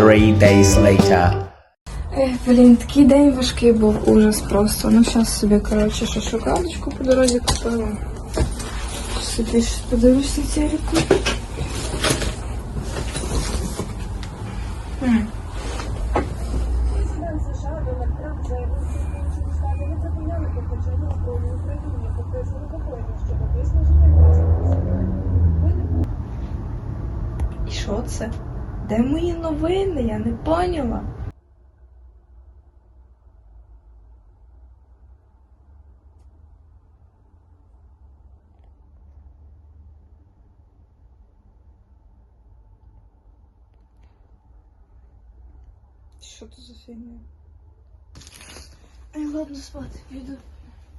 Three days later. Ех, блін, такий день важкий був, ужас просто. Ну, зараз собі, коротше, ще шоколадочку по дорозі купила. Собі попри занепокоєння щодо виснаження власних І що це? Де мої новини? Я не поняла. Що це за фігня? Ай, ладно, спати, піду.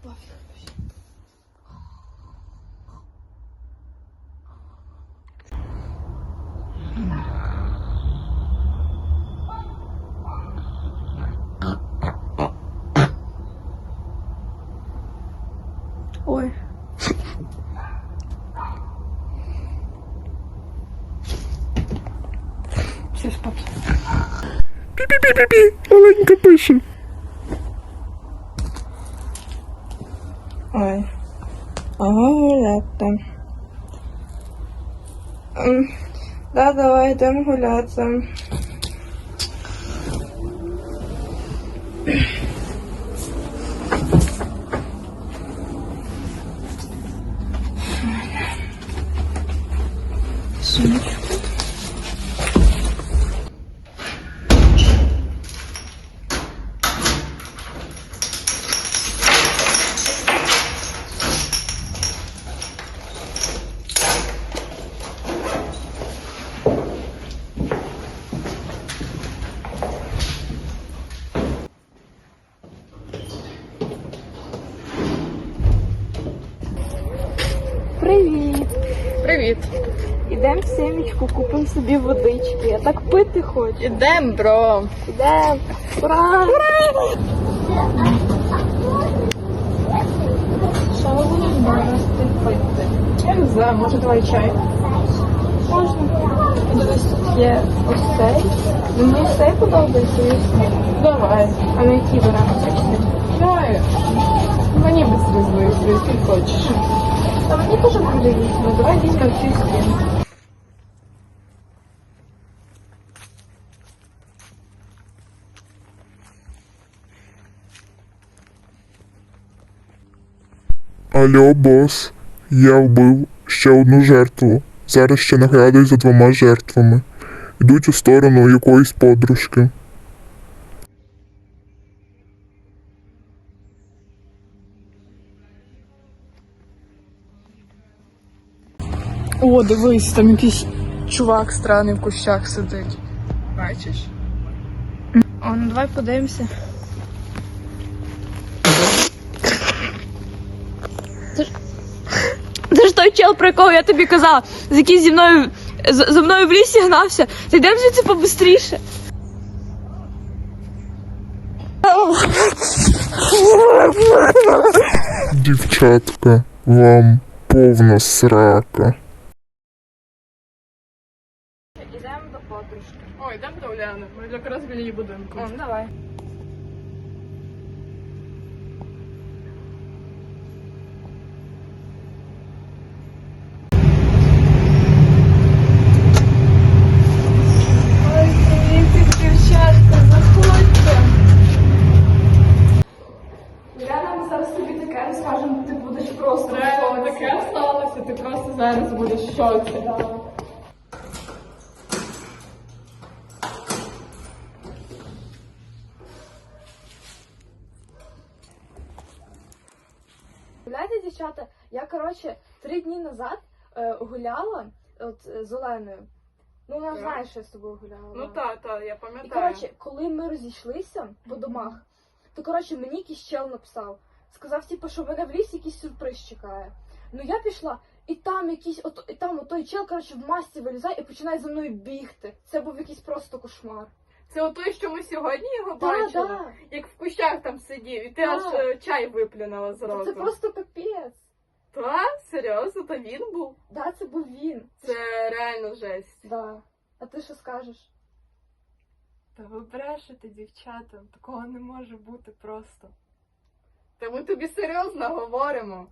Пофіг. Все спокійно. Пі-пі-пі-пі-пі, маленька пише. Ой. Ой, лята. Да, давай, йдемо гуляти. Привіт! Привіт. Ідемо в семічку, купимо собі водички. Я так пити хочу. Ідем, бро. Ідемо. Ура! Що ви будемо зараз пити? Я не знаю, може давай чай. Можна. Дивись, тут є ось цей. Мені цей подобається і ось цей. Давай. А на який беремо? Бачите? Чай. Мені без різниці, який хочеш. Та мені теж буде візьме. Давай візьмемо цю стіну. Алло, бос. Я вбив ще одну жертву. Зараз ще наглядаю за двома жертвами. Йдуть у сторону якоїсь подружки. О, дивись, там якийсь чувак странний в кущах сидить. Бачиш? О, ну давай подивимося. Це ж той чел, про якого я тобі казала, з який зі мною з, за мною в лісі гнався. Та йдемо звідси побистріше. Дівчатка, вам повна срака. Ідемо до подружки. Ой, йдемо до Уляни. Ми якраз біля її будинку. О, ну давай. Ти будеш просто в Реально шоці. таке сталося, ти просто зараз будеш в шоці. Знаєте, дівчата, я коротше три дні назад е, гуляла от е, з Оленою. Ну, вона Так. знає, що я з тобою гуляла. Ну да. так, так, я І пам'ятаю. коротше, коли ми розійшлися по домах, то коротше мені якийсь чел написав. Сказав, типу, що мене в лісі якийсь сюрприз чекає. Ну я пішла, і там якийсь, от, і там той чел, коротше, в масці вилізає і починає за мною бігти. Це був якийсь просто кошмар. Це отой, що ми сьогодні його Да, бачили? да. Як в кущах там сидів, і ти Да. аж е, чай виплюнула з роту. Це просто капець. Та? Серйозно, то він був? Да, це був він. Це реально жесть. Да. А ти що скажеш? Та ви брешете, дівчата, такого не може бути просто. Та ми тобі серйозно говоримо.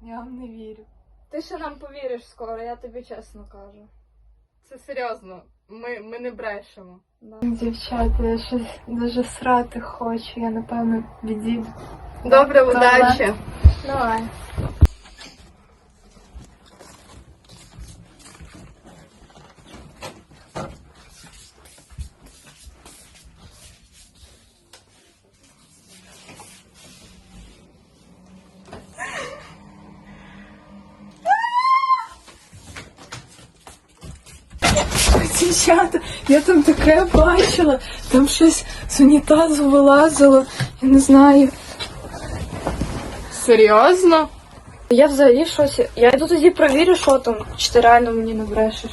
Я вам не вірю. Ти ще нам повіриш скоро, я тобі чесно кажу. Це серйозно. Ми, ми не брешемо. Дівчата, я щось дуже срати хочу, я напевно відійду. Добре, удачі. Давай. Дівчата, я там таке бачила, там щось з унітазу вилазило, я не знаю. Серйозно? Я взагалі щось. Я йду тоді провірю, що там, чи ти реально мені не брешеш.